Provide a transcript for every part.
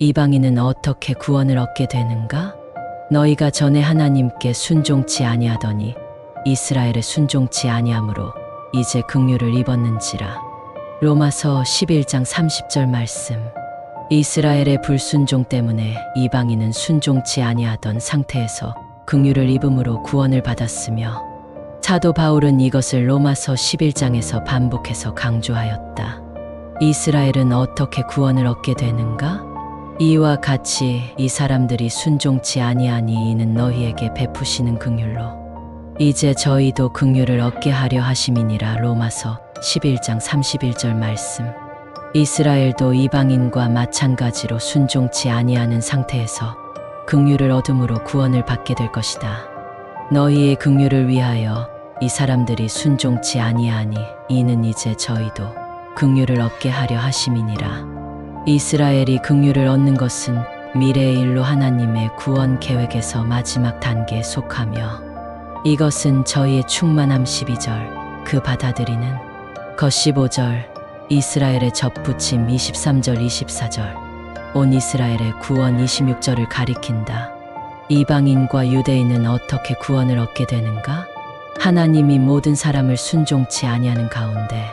이방인은 어떻게 구원을 얻게 되는가? 너희가 전에 하나님께 순종치 아니하더니 이스라엘에 순종치 아니하므로 이제 긍휼을 입었는지라. 로마서 11장 30절 말씀. 이스라엘의 불순종 때문에 이방인은 순종치 아니하던 상태에서 긍휼을 입음으로 구원을 받았으며 사도 바울은 이것을 로마서 11장에서 반복해서 강조하였다. 이스라엘은 어떻게 구원을 얻게 되는가? 이와 같이 이 사람들이 순종치 아니하니 이는 너희에게 베푸시는 긍휼로 이제 저희도 긍휼을 얻게 하려 하심이니라 로마서 11장 31절 말씀 이스라엘도 이방인과 마찬가지로 순종치 아니하는 상태에서 긍휼을 얻음으로 구원을 받게 될 것이다. 너희의 긍휼을 위하여 이 사람들이 순종치 아니하니 이는 이제 저희도 긍휼을 얻게 하려 하심이니라. 이스라엘이 긍휼을 얻는 것은 미래의 일로 하나님의 구원 계획에서 마지막 단계에 속하며 이것은 저희의 충만함 12절 그 받아들이는 것 15절 이스라엘의 접붙임 23절 24절 온 이스라엘의 구원 26절을 가리킨다. 이방인과 유대인은 어떻게 구원을 얻게 되는가? 하나님이 모든 사람을 순종치 아니하는 가운데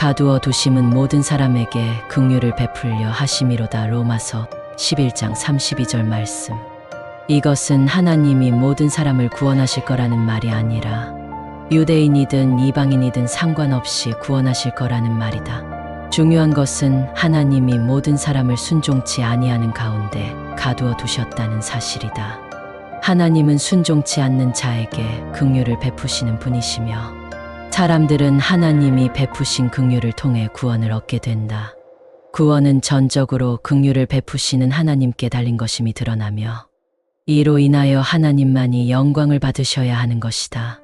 가두어 두심은 모든 사람에게 긍휼을 베풀려 하심이로다 로마서 11장 32절 말씀. 이것은 하나님이 모든 사람을 구원하실 거라는 말이 아니라 유대인이든 이방인이든 상관없이 구원하실 거라는 말이다. 중요한 것은 하나님이 모든 사람을 순종치 아니하는 가운데 가두어 두셨다는 사실이다. 하나님은 순종치 않는 자에게 긍휼을 베푸시는 분이시며 사람들은 하나님이 베푸신 긍휼을 통해 구원을 얻게 된다. 구원은 전적으로 긍휼을 베푸시는 하나님께 달린 것임이 드러나며 이로 인하여 하나님만이 영광을 받으셔야 하는 것이다.